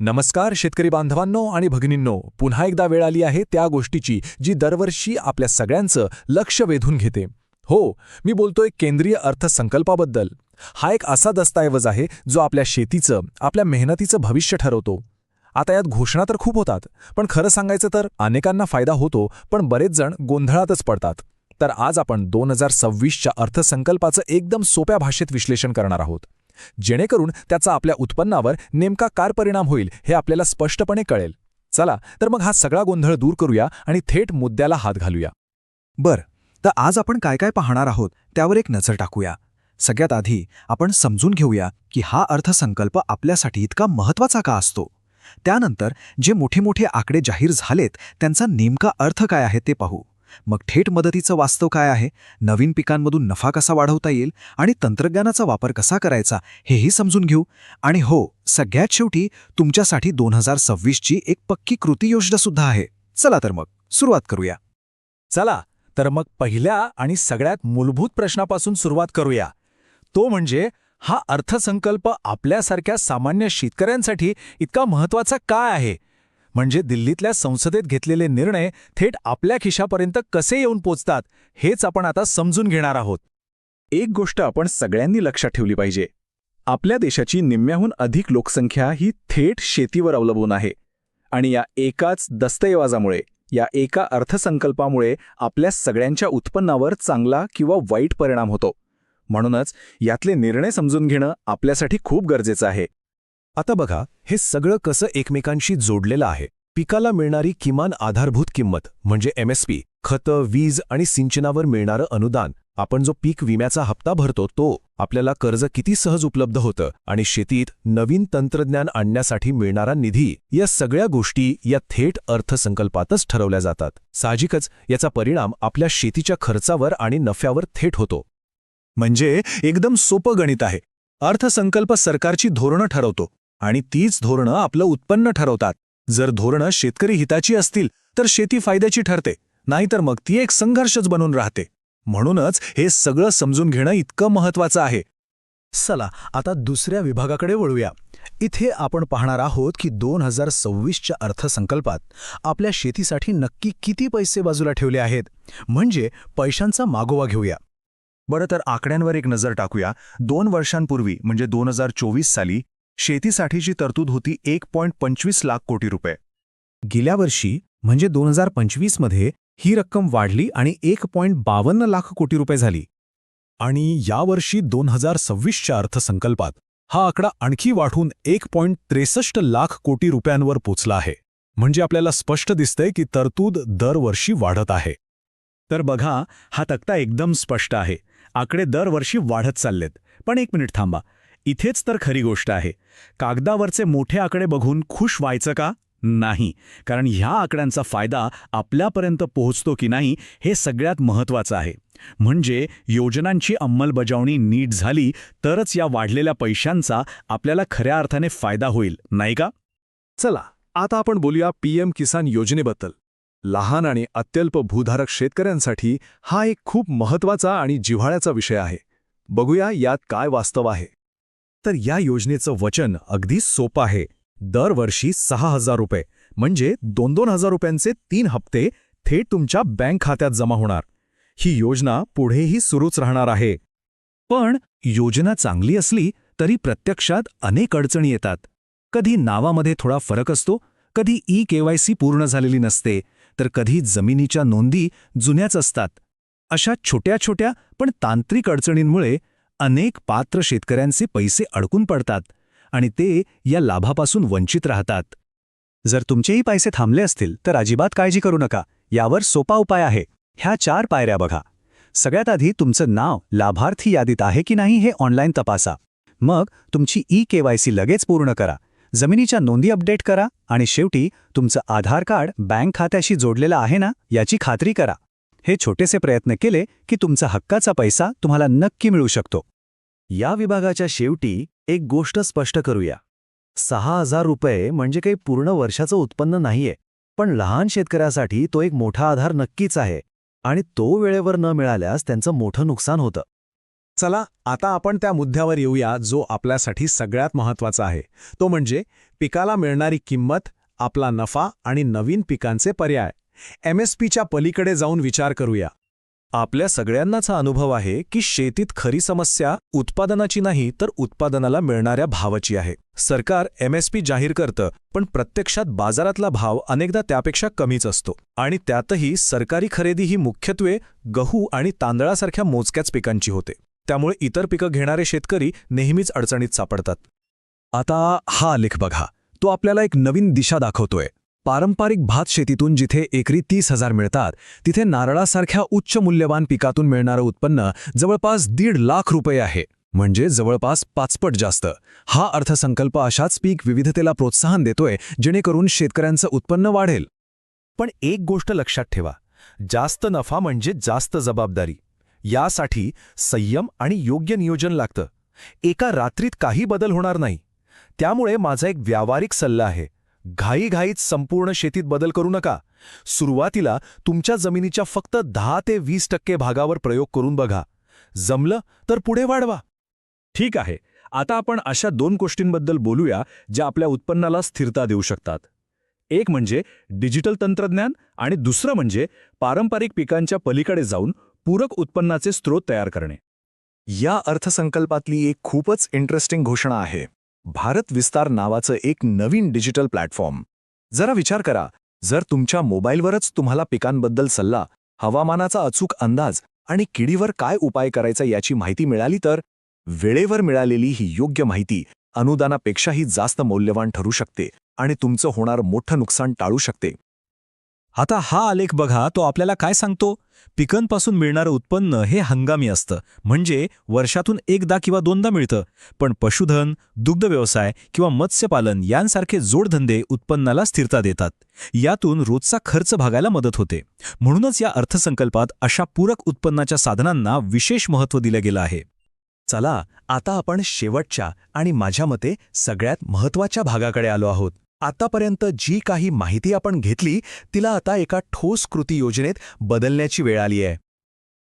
नमस्कार शेतकरी बांधवांनो आणि भगिनींनो. पुन्हा एकदा वेळ आली आहे त्या गोष्टीची जी दरवर्षी आपल्या सगळ्यांचं लक्ष वेधून घेते. हो मी बोलतोय केंद्रीय अर्थसंकल्पाबद्दल. हा एक असा दस्तऐवज आहे जो आपल्या शेतीचं आपल्या मेहनतीचं भविष्य ठरवतो. आता यात घोषणा तर खूप होतात पण खरं सांगायचं तर अनेकांना फायदा होतो पण बरेच जण गोंधळातच पडतात. तर आज आपण दोन हजार सव्वीसच्या अर्थसंकल्पाचं एकदम सोप्या भाषेत विश्लेषण करणार आहोत. जेणेकरून त्याचा आपल्या उत्पन्नावर नेमका काय परिणाम होईल हे आपल्याला स्पष्टपणे कळेल. चला तर मग हा सगळा गोंधळ दूर करूया आणि थेट मुद्द्याला हात घालूया. बर तर आज आपण काय काय पाहणार आहोत त्यावर एक नजर टाकूया. सगळ्यात आधी आपण समजून घेऊया की हा अर्थसंकल्प आपल्यासाठी इतका महत्त्वाचा का असतो? त्यानंतर जे मोठे मोठे आकडे जाहीर झालेत त्यांचा नेमका अर्थ काय आहे ते पाहू. मग थेट मदतीचं वास्तव काय आहे? नवीन पिकांमधून नफा कसा वाढवता येईल? आणि तंत्रज्ञानाचा वापर कसा करायचा? हेही समजून घेऊ. आणि हो सगळ्यात शेवटी तुमच्यासाठी दोन हजार सव्वीसची एक पक्की कृती योजनासुद्धा आहे. चला तर मग सुरुवात करूया. चला तर मग पहिल्या आणि सगळ्यात मूलभूत प्रश्नापासून सुरुवात करूया. तो म्हणजे हा अर्थसंकल्प आपल्यासारख्या सामान्य शेतकऱ्यांसाठी इतका महत्त्वाचा काय आहे? म्हणजे दिल्लीतल्या संसदेत घेतलेले निर्णय थेट आपल्या खिशापर्यंत कसे येऊन पोचतात हेच आपण आता समजून घेणार आहोत. एक गोष्ट आपण सगळ्यांनी लक्षात ठेवली पाहिजे. आपल्या देशाची निम्म्याहून अधिक लोकसंख्या ही थेट शेतीवर अवलंबून आहे. आणि या एकाच दस्तऐवजामुळे या एका अर्थसंकल्पामुळे आपल्या सगळ्यांच्या उत्पन्नावर चांगला किंवा वाईट परिणाम होतो. म्हणूनच यातले निर्णय समजून घेणं आपल्यासाठी खूप गरजेचं आहे. आता बघा हे सगळं कसं एकमेकांशी जोडलेलं आहे. पिकाला मिळणारी किमान आधारभूत किंमत म्हणजे एमएसपी खतं वीज आणि सिंचनावर मिळणारं अनुदान आपण जो पीक विम्याचा हप्ता भरतो तो आपल्याला कर्ज किती सहज उपलब्ध होतं आणि शेतीत नवीन तंत्रज्ञान आणण्यासाठी मिळणारा निधी या सगळ्या गोष्टी या थेट अर्थसंकल्पातच ठरवल्या जातात. साहजिकच याचा परिणाम आपल्या शेतीच्या खर्चावर आणि नफ्यावर थेट होतो. म्हणजे एकदम सोपं गणित आहे. अर्थसंकल्प सरकारची धोरणं ठरवतो. आणि तीच धोरणं आपलं उत्पन्न ठरवतात. जर धोरणं शेतकरी हिताची असतील तर शेती फायद्याची ठरते नाहीतर मग ती एक संघर्षच बनून राहते. म्हणूनच हे सगळं समजून घेणं इतकं महत्वाचं आहे. चला आता दुसऱ्या विभागाकडे वळूया. इथे आपण पाहणार आहोत की दोन हजार सव्वीसच्या अर्थसंकल्पात आपल्या शेतीसाठी नक्की किती पैसे बाजूला ठेवले आहेत? म्हणजे पैशांचा मागोवा घेऊया. बरं तर आकड्यांवर एक नजर टाकूया. दोन वर्षांपूर्वी म्हणजे दोन हजार चोवीस साली शेतीसाठीची तरतूद होती एक पॉईंट पंचवीस लाख कोटी रुपये. गेल्या वर्षी म्हणजे दोन हजार पंचवीसमध्ये ही रक्कम वाढली आणि एक पॉईंट बावन्न लाख कोटी रुपये झाली. आणि यावर्षी दोन हजार सव्वीसच्या अर्थसंकल्पात हा आकडा आणखी वाढून एक पॉईंट त्रेसष्ट लाख कोटी रुपयांवर पोचला आहे. म्हणजे आपल्याला स्पष्ट दिसतंय की तरतूद दरवर्षी वाढत आहे. तर बघा हा तक्ता एकदम स्पष्ट आहे. आकडे दरवर्षी वाढत चाललेत. पण एक मिनिट थांबा. इथेच तर खरी गोष्ट आहे. कागदावरचे मोठे आकडे बघून खुश व्हायचं का? नाही. कारण ह्या आकड्यांचा फायदा आपल्यापर्यंत पोहोचतो की नाही हे सगळ्यात महत्त्वाचं आहे. म्हणजे योजनांची अंमलबजावणी नीट झाली तरच या वाढलेल्या पैशांचा आपल्याला खऱ्या अर्थाने फायदा होईल नाही का? चला आता आपण बोलूया पीएम किसान योजनेबद्दल. लहान आणि अत्यल्प भूधारक शेतकऱ्यांसाठी हा एक खूप महत्त्वाचा आणि जिव्हाळ्याचा विषय आहे. बघूया यात काय वास्तव आहे. तर या योजनेचं वचन अगदी सोपं आहे. दरवर्षी सहा हजार रुपये म्हणजे दोन दोन हजार रुपयांचे तीन हप्ते थेट तुमच्या बँक खात्यात जमा होणार. ही योजना पुढेही सुरूच राहणार आहे. पण योजना चांगली असली तरी प्रत्यक्षात अनेक अडचणी येतात. कधी नावामध्ये थोडा फरक असतो कधी ई केवायसी पूर्ण झालेली नसते तर कधी जमिनीच्या नोंदी जुन्याच असतात. अशा छोट्या छोट्या पण तांत्रिक अडचणींमुळे अनेक पात्र शेतकऱ्यांचे पैसे अडकून पडतात आणि ते या लाभापासून वंचित राहतात. जर तुमचेही पैसे थांबले असतील तर अजिबात काळजी करू नका. यावर सोपा उपाय आहे. ह्या चार पायऱ्या बघा. सगळ्यात आधी तुमचं नाव लाभार्थी यादीत आहे की नाही हे ऑनलाईन तपासा. मग तुमची ई केवायसी लगेच पूर्ण करा. जमिनीच्या नोंदी अपडेट करा आणि शेवटी तुमचं आधार कार्ड बँक खात्याशी जोडलेलं आहे ना याची खात्री करा. हे छोटेसे प्रयत्न केले की तुमचा हक्काचा पैसा तुम्हाला नक्की मिळू शकतो. या विभागाच्या शेवटी एक गोष्ट स्पष्ट करूया. सहा हजार रुपये म्हणजे काही पूर्ण वर्षाचं उत्पन्न नाहीये पण लहान शेतकऱ्यासाठी तो एक मोठा आधार नक्कीच आहे आणि तो वेळेवर न मिळाल्यास त्यांचं मोठं नुकसान होतं. चला आता आपण त्या मुद्द्यावर येऊया जो आपल्यासाठी सगळ्यात महत्त्वाचा आहे. तो म्हणजे पिकाला मिळणारी किंमत आपला नफा आणि नवीन पिकांचे पर्याय. एम एस पीच्या पलीकडे जाऊन विचार करूया. आपल्या सगळ्यांनाच हा अनुभव आहे की शेतीत खरी समस्या उत्पादनाची नाही तर उत्पादनाला मिळणाऱ्या भावाची आहे. सरकार एमएसपी जाहीर करतं पण प्रत्यक्षात बाजारातला भाव अनेकदा त्यापेक्षा कमीच असतो. आणि त्यातही सरकारी खरेदी ही मुख्यत्वे गहू आणि तांदळासारख्या मोजक्याच पिकांची होते. त्यामुळे इतर पिकं घेणारे शेतकरी नेहमीच अडचणीत सापडतात. आता हा आलेख बघा. तो आपल्याला एक नवीन दिशा दाखवतोय. पारंपरिक भात शेतीतून जिथे एकरी तीस हजार मिळतात तिथे नारळासारख्या उच्च मूल्यवान पिकातून मिळणारं उत्पन्न जवळपास दीड लाख रुपये आहे. म्हणजे जवळपास पाचपट जास्त. हा अर्थसंकल्प अशाच पीक विविधतेला प्रोत्साहन देतोय जेणेकरून शेतकऱ्यांचं उत्पन्न वाढेल. पण एक गोष्ट लक्षात ठेवा. जास्त नफा म्हणजे जास्त जबाबदारी. यासाठी संयम आणि योग्य नियोजन लागतं. एका रात्रीत काही बदल होणार नाही. त्यामुळे माझा एक व्यावहारिक सल्ला आहे. घाईघाईत संपूर्ण शेतीत बदल करू नका. सुरुवातीला तुमच्या जमिनीच्या फक्त दहा ते वीस टक्के भागावर प्रयोग करून बघा. जमलं तर पुढे वाढवा. ठीक आहे. आता आपण अशा दोन गोष्टींबद्दल बोलूया ज्या आपल्या उत्पन्नाला स्थिरता देऊ शकतात. एक म्हणजे डिजिटल तंत्रज्ञान आणि दुसरं म्हणजे पारंपरिक पिकांच्या पलीकडे जाऊन पूरक उत्पन्नाचे स्रोत तयार करणे. या अर्थसंकल्पातली एक खूपच इंटरेस्टिंग घोषणा आहे. भारत विस्तार नावाचं एक नवीन डिजिटल प्लॅटफॉर्म. जरा विचार करा जर तुमच्या मोबाईलवरच तुम्हाला पिकांबद्दल सल्ला हवामानाचा अचूक अंदाज आणि किडीवर काय उपाय करायचा याची माहिती मिळाली तर वेळेवर मिळालेली ही योग्य माहिती अनुदानापेक्षाही जास्त मौल्यवान ठरू शकते आणि तुमचं होणार मोठं नुकसान टाळू शकते. आता हा आलेख बघा तो आपल्याला काय सांगतो? पिकांपासून मिळणारं उत्पन्न हे हंगामी असतं. म्हणजे वर्षातून एकदा किंवा दोनदा मिळतं. पण पशुधन दुग्धव्यवसाय किंवा मत्स्यपालन यांसारखे जोडधंदे उत्पन्नाला स्थिरता देतात. यातून रोजचा खर्च भागायला मदत होते. म्हणूनच या अर्थसंकल्पात अशा पूरक उत्पन्नाच्या साधनांना विशेष महत्त्व दिलं गेलं आहे. चला आता आपण शेवटच्या आणि माझ्या मते सगळ्यात महत्त्वाच्या भागाकडे आलो आहोत. आतापर्यंत जी काही माहिती आपण घेतली तिला आता एका ठोस कृती योजनेत बदलण्याची वेळ आली आहे.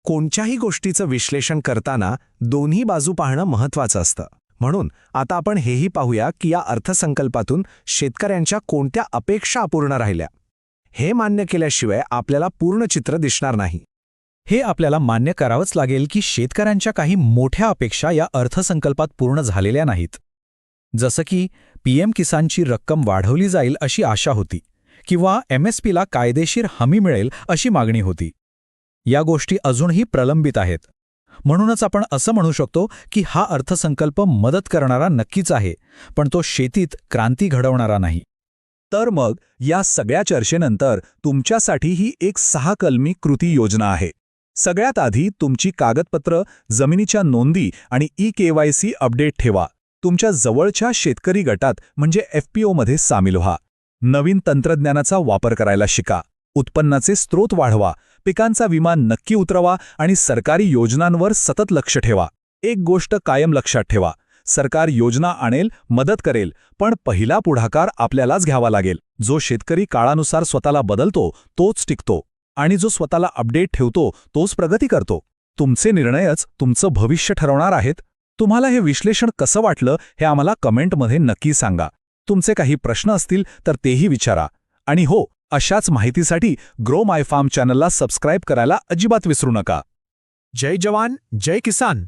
कोणत्याही गोष्टीचं विश्लेषण करताना दोन्ही बाजू पाहणं महत्त्वाचं असतं. म्हणून आता आपण हेही पाहूया की या अर्थसंकल्पातून शेतकऱ्यांच्या कोणत्या अपेक्षा अपूर्ण राहिल्या. हे मान्य केल्याशिवाय आपल्याला पूर्ण चित्र दिसणार नाही. हे आपल्याला मान्य करावंच लागेल की शेतकऱ्यांच्या काही मोठ्या अपेक्षा या अर्थसंकल्पात पूर्ण झालेल्या नाहीत. जसं की पीएम किसानची रक्कम वाढवली जाईल अशी आशा होती किंवा एमएसपीला कायदेशीर हमी मिळेल अशी मागणी होती. या गोष्टी अजूनही प्रलंबित आहेत. म्हणूनच आपण असं म्हणू शकतो की हा अर्थसंकल्प मदत करणारा नक्कीच आहे पण तो शेतीत क्रांती घडवणारा नाही. तर मग या सगळ्या चर्चेनंतर तुमच्यासाठी ही एक सहा कलमी कृती योजना आहे. सगळ्यात आधी तुमची कागदपत्र जमिनीच्या नोंदी आणि ई केवायसी अपडेट ठेवा. तुमच्या जवळच्या शेतकरी गटात म्हणजे एफपीओमध्ये सामील व्हा. नवीन तंत्रज्ञानाचा वापर करायला शिका. उत्पन्नाचे स्रोत वाढवा. पिकांचा विमा नक्की उतरवा आणि सरकारी योजनांवर सतत लक्ष ठेवा. एक गोष्ट कायम लक्षात ठेवा. सरकार योजना आणेल मदत करेल पण पहिला पुढाकार आपल्यालाच घ्यावा लागेल. जो शेतकरी काळानुसार स्वतःला बदलतो तोच टिकतो. आणि जो स्वतःला अपडेट ठेवतो तोच प्रगती करतो. तुमचे निर्णयच तुमचं भविष्य ठरवणार आहेत. तुम्हाला हे विश्लेषण कसं वाटलं हे आम्हाला कमेंटमध्ये नक्की सांगा. तुमचे काही प्रश्न असतील तर तेही विचारा. आणि हो अशाच माहितीसाठी ग्रो माय फार्म चॅनलला सबस्क्राईब करायला अजिबात विसरू नका. जय जवान जय किसान.